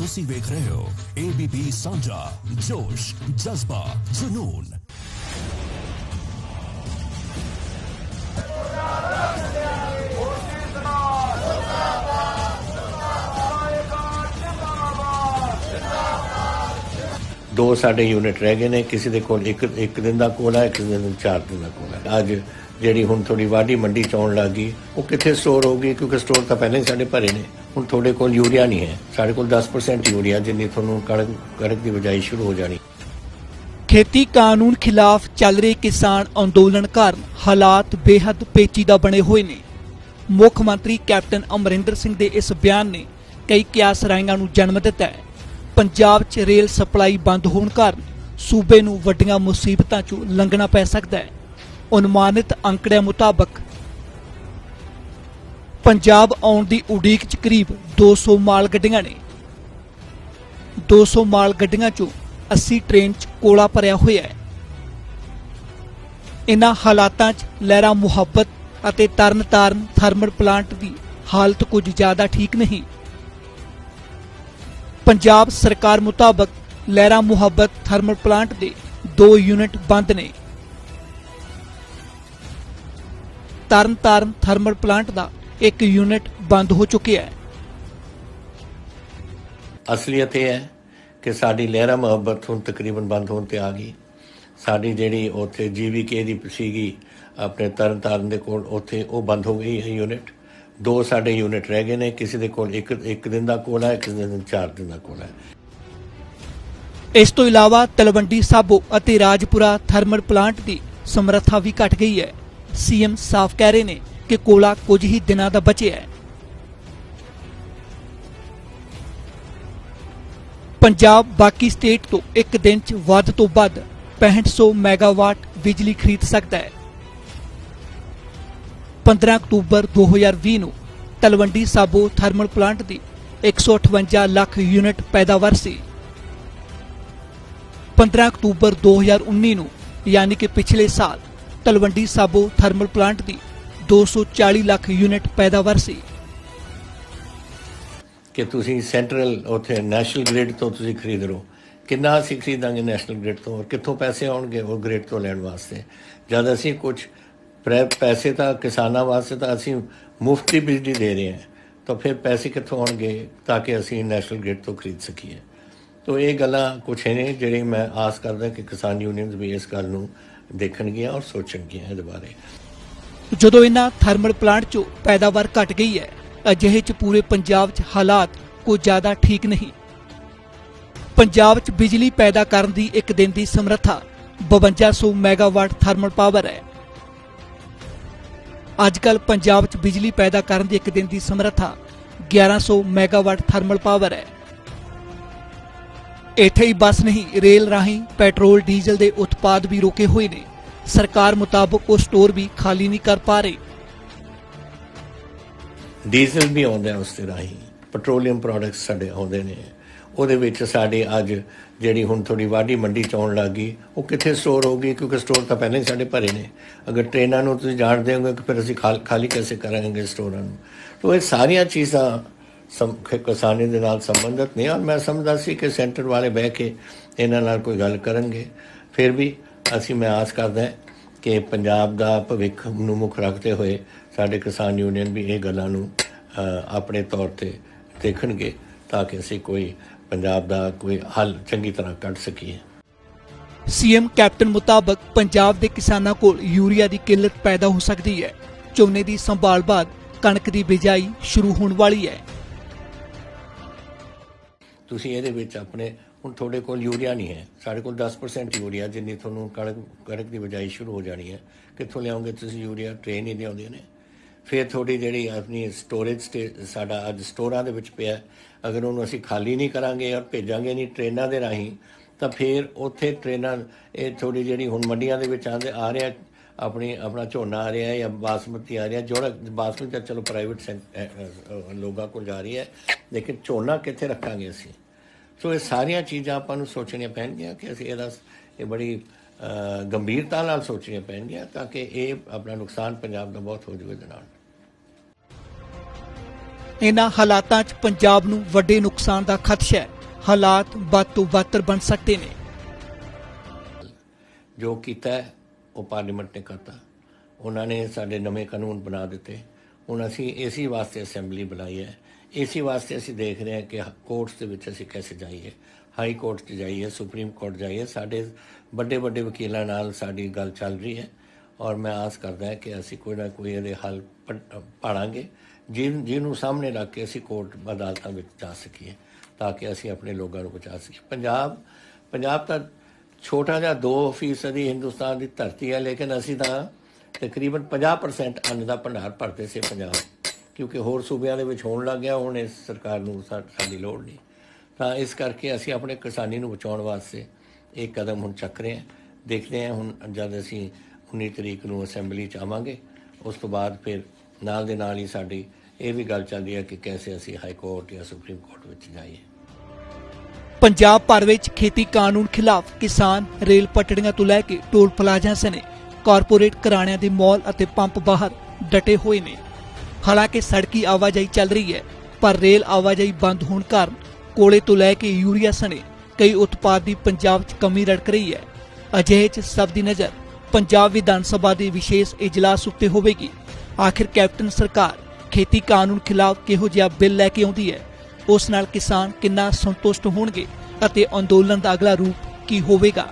ਤੁਸੀਂ ਵੇਖ ਰਹੇ ਹੋ ABP ਸਾਂਝਾ, ਜੋਸ਼, ਜਜ਼ਬਾ, ਜਨੂਨ। ਦੋ ਸਾਡੇ ਯੂਨਿਟ ਰਹਿ ਗਏ ਨੇ, ਕਿਸੇ ਦੇ ਕੋਲ ਇੱਕ ਇੱਕ ਦਿਨ ਦਾ ਕੋਲ ਹੈ ਕਿਸੇ ਦੇ ਕੋਲ ਚਾਰ ਦਿਨ ਦਾ ਕੋਲ ਹੈ ਅੱਜ ਜਿਹੜੀ ਹੁਣ ਥੋੜੀ ਵਾਢੀ ਮੰਡੀ ਚ ਆਉਣ ਲੱਗੀ ਉਹ ਕਿੱਥੇ ਸਟੋਰ ਹੋਊਗੀ? ਕਿਉਂਕਿ ਸਟੋਰ ਤਾਂ ਪਹਿਲਾਂ ਹੀ ਸਾਡੇ ਭਰੇ ਨੇ। ਹੁਣ ਤੁਹਾਡੇ ਕੋਲ ਯੂਰੀਆ ਨਹੀਂ ਹੈ। ਸਾਡੇ ਕੋਲ 10% ਯੂਰੀਆ, ਜਿੰਨੀ ਤੁਹਾਨੂੰ ਕਣਕ ਕਣਕ ਦੀ ਬਜਾਈ ਸ਼ੁਰੂ ਹੋ ਜਾਣੀ। ਖੇਤੀ ਕਾਨੂੰਨ ਖਿਲਾਫ ਚੱਲ ਰਹੇ ਕਿਸਾਨ ਅੰਦੋਲਨ ਕਾਰਨ ਹਾਲਾਤ ਬੇਹੱਦ ਪੇਚੀਦਾ ਬਣੇ ਹੋਏ ਨੇ। ਮੁੱਖ ਮੰਤਰੀ ਕੈਪਟਨ ਅਮਰਿੰਦਰ ਸਿੰਘ ਦੇ ਇਸ ਬਿਆਨ ਨੇ ਕਈ ਕਿਆਸ ਰਾਈਆਂ ਨੂੰ ਜਨਮ ਦਿੱਤਾ ਹੈ। ਪੰਜਾਬ 'ਚ ਰੇਲ ਸਪਲਾਈ ਬੰਦ ਹੋਣ ਕਾਰਨ ਸੂਬੇ ਨੂੰ ਵੱਡੀਆਂ ਮੁਸੀਬਤਾਂ 'ਚੋਂ ਲੰਘਣਾ ਪੈ ਸਕਦਾ ਹੈ। ਅਨੁਮਾਨਿਤ ਅੰਕੜਿਆਂ ਮੁਤਾਬਕ ਪੰਜਾਬ ਆਉਣ ਦੀ ਉਡੀਕ 'ਚ ਕਰੀਬ 200 ਮਾਲ ਗੱਡੀਆਂ ਨੇ। 200 ਮਾਲ ਗੱਡੀਆਂ 'ਚੋਂ 80 ਟ੍ਰੇਨ 'ਚ ਕੋਲਾ ਭਰਿਆ ਹੋਇਆ ਹੈ। ਇਨ੍ਹਾਂ ਹਾਲਾਤਾਂ 'ਚ ਲਹਿਰਾ ਮੁਹੱਬਤ ਅਤੇ ਤਰਨਤਾਰਨ ਥਰਮਲ ਪਲਾਂਟ ਦੀ ਹਾਲਤ ਕੁਝ ਜ਼ਿਆਦਾ ਠੀਕ ਨਹੀਂ। ਪੰਜਾਬ ਸਰਕਾਰ ਮੁਤਾਬਕ ਲਹਿਰਾ ਮੁਹੱਬਤ ਥਰਮਲ ਪਲਾਂਟ ਦੇ ਦੋ ਯੂਨਿਟ ਬੰਦ ਨੇ। ਤਰਨਤਾਰਨ ਥਰਮਲ ਪਲਾਂਟ ਦਾ ਇੱਕ ਯੂਨਿਟ ਬੰਦ ਹੋ ਚੁੱਕਿਆ ਹੈ। ਅਸਲੀਅਤ ਇਹ ਹੈ ਕਿ ਸਾਡੀ ਲਹਿਰਾ ਮੁਹੱਬਤ ਹੁਣ ਤਕਰੀਬਨ ਬੰਦ ਹੋਣ ਤੇ ਆ ਗਈ। ਸਾਡੀ ਜਿਹੜੀ ਉੱਥੇ ਜੀਵੀਕੇ ਦੀ ਸੀਗੀ ਆਪਣੇ ਤਰਨਤਾਰਨ ਦੇ ਕੋਲ ਉੱਥੇ ਉਹ ਬੰਦ ਹੋ ਗਈ ਹੈ ਯੂਨਿਟ। ਦੋ ਸਾਡੇ ਯੂਨਿਟ ਰਹਿ ਗਏ ਨੇ ਕਿਸੇ ਦੇ ਕੋਲ ਇੱਕ ਇੱਕ ਦਿਨ ਦਾ ਕੋਲਾ ਹੈ ਕਿਸੇ ਦੇ ਕੋਲ ਚਾਰ ਦਿਨ ਦਾ ਕੋਲਾ ਹੈ। ਇਸ ਤੋਂ ਇਲਾਵਾ ਤਲਵੰਡੀ ਸਾਬੋ ਅਤੇ ਰਾਜਪੁਰਾ ਥਰਮਲ ਪਲਾਂਟ ਦੀ ਸਮਰੱਥਾ ਵੀ ਘਟ ਗਈ ਹੈ। ਸੀਐਮ ਸਾਫ਼ ਕਹਿ ਰਹੇ ਨੇ ਕਿ ਕੋਲਾ ਕੁਝ ਹੀ ਦਿਨਾਂ ਦਾ ਬਚਿਆ ਹੈ। ਪੰਜਾਬ ਬਾਕੀ ਸਟੇਟ ਤੋਂ ਇੱਕ ਦਿਨ 'ਚ ਵੱਧ ਤੋਂ ਵੱਧ 6500 ਮੈਗਾਵਾਟ ਬਿਜਲੀ ਖਰੀਦ ਸਕਦਾ ਹੈ। 15 ਅਕਤੂਬਰ 2020 ਨੂੰ ਤਲਵੰਡੀ ਸਾਬੋ ਥਰਮਲ ਪਲਾਂਟ ਦੀ 158 ਲੱਖ ਯੂਨਿਟ ਪੈਦਾਵਾਰ ਸੀ। 15 ਅਕਤੂਬਰ 2019 ਨੂੰ ਯਾਨੀ ਕਿ ਪਿਛਲੇ ਸਾਲ ਤਲਵੰਡੀ ਸਾਬੋ ਥਰਮਲ ਪਲਾਂਟ ਦੀ 240 ਲੱਖ ਯੂਨਿਟ ਪੈਦਾਵਾਰ ਸੀ। ਕਿ ਤੁਸੀਂ ਸੈਂਟਰਲ ਉੱਥੇ ਨੈਸ਼ਨਲ ਗ੍ਰਿਡ ਤੋਂ ਤੁਸੀਂ ਖਰੀਦ ਲਓ ਕਿੰਨਾ ਅਸੀਂ ਖਰੀਦਾਂਗੇ ਨੈਸ਼ਨਲ ਗ੍ਰਿਡ ਤੋਂ ਔਰ ਕਿੱਥੋਂ ਪੈਸੇ ਆਉਣਗੇ ਉਹ ਗ੍ਰਿਡ ਤੋਂ ਲੈਣ ਵਾਸਤੇ? ਜਦ ਅਸੀਂ ਕੁਝ ਪੈਸੇ ਤਾਂ ਕਿਸਾਨਾਂ ਵਾਸਤੇ ਤਾਂ ਅਸੀਂ ਮੁਫਤ ਦੀ ਬਿਜਲੀ ਦੇ ਰਹੇ ਹਾਂ, ਤਾਂ ਫਿਰ ਪੈਸੇ ਕਿੱਥੋਂ ਆਉਣਗੇ ਤਾਂ ਕਿ ਅਸੀਂ ਨੈਸ਼ਨਲ ਗ੍ਰਿਡ ਤੋਂ ਖਰੀਦ ਸਕੀਏ? ਤੋ ਇਹ ਗੱਲਾਂ ਕੁਝ ਨੇ ਜਿਹੜੀ ਮੈਂ ਆਸ ਕਰਦਾ ਕਿ ਕਿਸਾਨ ਯੂਨੀਅਨਸ ਵੀ ਇਸ ਗੱਲ ਨੂੰ ਦੇਖਣਗੀਆਂ ਔਰ ਸੋਚਣਗੀਆਂ ਇਹਦੇ ਬਾਰੇ। ਜਦੋਂ ਇਹਨਾਂ ਥਰਮਲ ਪਲਾਂਟ 'ਚੋਂ ਪੈਦਾਵਾਰ ਘਟ ਗਈ ਹੈ, ਅਜਿਹੇ 'ਚ ਪੂਰੇ ਪੰਜਾਬ 'ਚ ਹਾਲਾਤ ਕੋਈ ਜ਼ਿਆਦਾ ਠੀਕ ਨਹੀਂ। ਪੰਜਾਬ 'ਚ ਬਿਜਲੀ ਪੈਦਾ ਕਰਨ ਦੀ ਇੱਕ ਦਿਨ ਦੀ ਸਮਰੱਥਾ 5200 ਮੈਗਾਵਾਟ ਥਰਮਲ ਪਾਵਰ ਹੈ। ਅੱਜਕੱਲ ਪੰਜਾਬ 'ਚ ਬਿਜਲੀ ਪੈਦਾ ਕਰਨ ਦੀ ਇੱਕ ਦਿਨ ਦੀ ਸਮਰੱਥਾ 1100 ਮੈਗਾਵਾਟ ਥਰਮਲ ਪਾਵਰ ਹੈ। ਇੱਥੇ ਹੀ ਬਸ ਨਹੀਂ, ਰੇਲ ਰਾਹੀਂ ਪੈਟਰੋਲ, ਡੀਜ਼ਲ ਦੇ ਉਤਪਾਦ ਵੀ ਰੋਕੇ ਹੋਏ ਨੇ। ਸਰਕਾਰ ਮੁਤਾਬਕ ਉਹ ਸਟੋਰ ਵੀ ਖਾਲੀ ਨਹੀਂ ਕਰ ਪਾ ਰਹੇ। ਡੀਜ਼ਲ ਵੀ ਆਉਂਦਾ ਉਸ ਤੇ ਰਾਹੀਂ, ਪੈਟਰੋਲੀਅਮ ਪ੍ਰੋਡਕਟਸ ਸਾਡੇ ਆਉਂਦੇ ਨੇ। ਉਹਦੇ ਵਿੱਚ ਸਾਡੇ ਅੱਜ ਜਿਹੜੀ ਹੁਣ ਥੋੜੀ ਵਾਢੀ ਮੰਡੀ ਚ ਆਉਣ ਲੱਗੀ ਉਹ ਕਿੱਥੇ ਸਟੋਰ ਹੋਊਗੀ? ਕਿਉਂਕਿ ਸਟੋਰ ਤਾਂ ਪਹਿਲਾਂ ਹੀ ਸਾਡੇ ਭਰੇ ਨੇ। ਅਗਰ ਟ੍ਰੇਨਾਂ ਨੂੰ ਤੁਸੀਂ ਜਾਣਦੇ ਹੋਗੇ ਕਿ ਫਿਰ ਅਸੀਂ ਖਾਲੀ कैसे ਕਰਾਂਗੇ ਸਟੋਰਾਂ ਨੂੰ? ਤੋ ਇਹ ਸਾਰੀਆਂ ਚੀਜ਼ਾਂ ਕਿਸਾਨੀ ਦੇ ਨਾਲ ਸੰਬੰਧਿਤ ਨੇ। ਔਰ ਮੈਂ ਸਮਝਦਾ ਸੀ ਕਿ ਸੈਂਟਰ ਵਾਲੇ ਬਹਿ ਕੇ ਇਹਨਾਂ ਨਾਲ ਕੋਈ ਗੱਲ ਕਰਨਗੇ। ਫਿਰ ਵੀ ਅਸੀਂ ਮੈਂ ਆਸ ਕਰਦਾ ਕਿ ਪੰਜਾਬ ਦਾ ਭਵਿੱਖ ਨੂੰ ਮੁੱਖ ਰੱਖਦੇ ਹੋਏ ਸਾਡੇ ਕਿਸਾਨ ਯੂਨੀਅਨ ਵੀ ਇਹ ਗੱਲਾਂ ਨੂੰ ਆਪਣੇ ਤੌਰ ਤੇ ਦੇਖਣਗੇ ਤਾਂ ਕਿ ਅਸੀਂ ਕੋਈ ਪੰਜਾਬ ਦਾ ਕੋਈ ਹੱਲ ਚੰਗੀ ਤਰ੍ਹਾਂ ਕੱਢ ਸਕੀਏ। ਸੀਐਮ ਕੈਪਟਨ ਮੁਤਾਬਕ ਪੰਜਾਬ ਦੇ ਕਿਸਾਨਾਂ ਕੋਲ ਯੂਰੀਆ ਦੀ ਕਿੱਲਤ ਪੈਦਾ ਹੋ ਸਕਦੀ ਹੈ। ਝੋਨੇ ਦੀ ਸੰਭਾਲ ਬਾਅਦ ਕਣਕ ਦੀ ਬਿਜਾਈ ਸ਼ੁਰੂ ਹੋਣ ਵਾਲੀ ਹੈ। ਤੁਸੀਂ ਇਹਦੇ ਵਿੱਚ ਆਪਣੇ ਹੁਣ ਤੁਹਾਡੇ ਕੋਲ ਯੂਰੀਆ ਨਹੀਂ ਹੈ। ਸਾਡੇ ਕੋਲ 10% ਯੂਰੀਆ, ਜਿੰਨੀ ਤੁਹਾਨੂੰ ਕਣਕ ਕਣਕ ਦੀ ਬਜਾਈ ਸ਼ੁਰੂ ਹੋ ਜਾਣੀ ਹੈ। ਕਿੱਥੋਂ ਲਿਆਓਗੇ ਤੁਸੀਂ ਯੂਰੀਆ? ਟ੍ਰੇਨ ਹੀ ਲਿਆਉਂਦੇ ਨੇ। ਫਿਰ ਤੁਹਾਡੀ ਜਿਹੜੀ ਆਪਣੀ ਸਟੋਰੇਜ ਸਾਡਾ ਅੱਜ ਸਟੋਰਾਂ ਦੇ ਵਿੱਚ ਪਿਆ ਅਗਰ ਉਹਨੂੰ ਅਸੀਂ ਖਾਲੀ ਨਹੀਂ ਕਰਾਂਗੇ ਔਰ ਭੇਜਾਂਗੇ ਨਹੀਂ ਟ੍ਰੇਨਾਂ ਦੇ ਰਾਹੀਂ, ਤਾਂ ਫਿਰ ਉੱਥੇ ਟ੍ਰੇਨਾਂ ਇਹ ਥੋੜੀ ਜਿਹੜੀ ਹੁਣ ਮੰਡੀਆਂ ਦੇ ਵਿੱਚ ਆਂਦੇ ਆ ਰਿਹਾ, ਆਪਣੀ, ਆਪਣਾ ਝੋਨਾ ਆ ਰਿਹਾ ਜਾਂ ਬਾਸਮਤੀ ਆ ਰਿਹਾ, ਜਿਹੜਾ ਬਾਸਮਤੀ ਤਾਂ ਚਲੋ ਪ੍ਰਾਈਵੇਟ ਲੋਕਾਂ ਕੋਲ ਜਾ ਰਹੀ ਹੈ। ਲੇਕਿਨ ਝੋਨਾ ਕਿੱਥੇ ਰੱਖਾਂਗੇ ਅਸੀਂ? ਸੋ ਇਹ ਸਾਰੀਆਂ ਚੀਜ਼ਾਂ ਆਪਾਂ ਨੂੰ ਸੋਚਣੀਆਂ ਪੈਣਗੀਆਂ ਕਿ ਅਸੀਂ ਇਹਦਾ ਇਹ ਬੜੀ ਗੰਭੀਰਤਾ ਨਾਲ ਸੋਚਣੀਆਂ ਪੈਣਗੀਆਂ ਤਾਂ ਕਿ ਇਹ ਆਪਣਾ ਨੁਕਸਾਨ ਪੰਜਾਬ ਦਾ ਬਹੁਤ ਹੋ ਜਾਵੇ ਨਾਲ। ਇਹਨਾਂ ਹਾਲਾਤਾਂ 'ਚ ਪੰਜਾਬ ਨੂੰ ਵੱਡੇ ਨੁਕਸਾਨ ਦਾ ਖਦਸ਼ਾ ਹੈ। ਹਾਲਾਤ ਵੱਧ ਤੋਂ ਬੱਤਰ ਬਣ ਸਕਦੇ ਨੇ। ਜੋ ਕੀਤਾ ਉਹ ਪਾਰਲੀਮੈਂਟ ਨੇ ਕਰਤਾ। ਉਹਨਾਂ ਨੇ ਸਾਡੇ ਨਵੇਂ ਕਾਨੂੰਨ ਬਣਾ ਦਿੱਤੇ। ਹੁਣ ਅਸੀਂ ਇਸੇ ਵਾਸਤੇ ਅਸੈਂਬਲੀ ਬਣਾਈ ਹੈ। ਇਸੇ ਵਾਸਤੇ ਅਸੀਂ ਦੇਖ ਰਹੇ ਹਾਂ ਕਿ ਕੋਰਟਸ ਦੇ ਵਿੱਚ ਅਸੀਂ ਕਿਵੇਂ ਜਾਈਏ। ਹਾਈ ਕੋਰਟ 'ਚ ਜਾਈਏ ਸੁਪਰੀਮ ਕੋਰਟ ਜਾਈਏ। ਸਾਡੇ ਵੱਡੇ ਵੱਡੇ ਵਕੀਲਾਂ ਨਾਲ ਸਾਡੀ ਗੱਲ ਚੱਲ ਰਹੀ ਹੈ ਔਰ ਮੈਂ ਆਸ ਕਰਦਾ ਹਾਂ ਕਿ ਅਸੀਂ ਕੋਈ ਨਾ ਕੋਈ ਇਹਦੇ ਹੱਲ ਪ- ਪਾੜਾਂਗੇ ਜਿਨ, ਜਿਹਨੂੰ ਸਾਹਮਣੇ ਰੱਖ ਕੇ ਅਸੀਂ ਕੋਰਟ ਅਦਾਲਤਾਂ ਵਿੱਚ ਜਾ ਸਕੀਏ ਤਾਂ ਕਿ ਅਸੀਂ ਆਪਣੇ ਲੋਕਾਂ ਨੂੰ ਬਚਾ ਸਕੀਏ। ਪੰਜਾਬ ਪੰਜਾਬ ਤਾਂ ਛੋਟਾ ਜਿਹਾ 2% ਦੀ ਹਿੰਦੁਸਤਾਨ ਦੀ ਧਰਤੀ ਹੈ, ਲੇਕਿਨ ਅਸੀਂ ਤਾਂ ਤਕਰੀਬਨ 50% ਅੰਨ ਦਾ ਭੰਡਾਰ ਭਰਦੇ ਸੀ ਪੰਜਾਬ। ਕਿਉਂਕਿ ਹੋਰ ਸੂਬਿਆਂ ਦੇ ਵਿੱਚ ਹੋਣ ਲੱਗ ਗਿਆ, ਹੁਣ ਇਸ ਸਰਕਾਰ ਨੂੰ ਸਾਡੀ ਲੋੜ ਨਹੀਂ। ਤਾਂ ਇਸ ਕਰਕੇ ਅਸੀਂ ਆਪਣੇ ਕਿਸਾਨੀ ਨੂੰ ਬਚਾਉਣ ਵਾਸਤੇ ਇਹ ਕਦਮ ਹੁਣ ਚੱਕ ਰਹੇ ਹਾਂ। ਦੇਖਦੇ ਹਾਂ ਹੁਣ ਜਦ ਅਸੀਂ 19 ਤਰੀਕ ਨੂੰ ਅਸੈਂਬਲੀ ਚ ਆਵਾਂਗੇ, ਉਸ ਤੋਂ ਬਾਅਦ ਫਿਰ ਨਾਲ ਦੇ ਨਾਲ ਹੀ ਸਾਡੀ ਇਹ ਵੀ ਗੱਲ ਚੱਲਦੀ ਹੈ ਕਿ ਕੈਸੇ ਅਸੀਂ ਹਾਈ ਕੋਰਟ ਜਾਂ ਸੁਪਰੀਮ ਕੋਰਟ ਵਿੱਚ ਜਾਈਏ। ਪੰਜਾਬ ਭਰ ਵਿੱਚ ਖੇਤੀ ਕਾਨੂੰਨ ਖਿਲਾਫ ਕਿਸਾਨ ਰੇਲ ਪਟੜੀਆਂ ਤੋਂ ਲੈ ਕੇ ਟੋਲ ਪਲਾਜ਼ਾ ਸਣੇ। ਕਾਰਪੋਰੇਟ ਘਰਾਣਿਆਂ ਦੇ ਮਾਲ ਅਤੇ ਪੰਪ ਬਾਹਰ ਡਟੇ ਹੋਏ ਨੇ। ਹਾਲਾਂਕਿ ਸੜਕੀ ਆਵਾਜਾਈ ਚੱਲ ਰਹੀ ਹੈ, ਪਰ ਰੇਲ ਆਵਾਜਾਈ ਬੰਦ ਹੋਣ ਕਾਰਨ ਕੋਲੇ ਤੋਂ ਲੈ ਕੇ ਯੂਰੀਆ ਸਣੇ ਕਈ ਉਤਪਾਦ ਦੀ ਪੰਜਾਬ 'ਚ ਕਮੀ ਰੜਕ ਰਹੀ ਹੈ। ਅਜਿਹੇ 'ਚ ਸਭ ਦੀ ਨਜ਼ਰ ਪੰਜਾਬ ਵਿਧਾਨ ਸਭਾ ਦੇ ਵਿਸ਼ੇਸ਼ ਇਜਲਾਸ ਉੱਤੇ ਹੋਵੇਗੀ। ਆਖਿਰ ਕੈਪਟਨ ਸਰਕਾਰ ਖੇਤੀ ਕਾਨੂੰਨ ਖਿਲਾਫ ਕਿਹੋ ਜਿਹਾ ਬਿੱਲ ਲੈ ਕੇ ਆਉਂਦੀ ਹੈ? ਉਸ ਨਾਲ ਕਿਸਾਨ ਕਿੰਨਾ ਸੰਤੁਸ਼ਟ ਹੋਣਗੇ ਅਤੇ ਅੰਦੋਲਨ ਦਾ ਅਗਲਾ ਰੂਪ ਕੀ ਹੋਵੇਗਾ?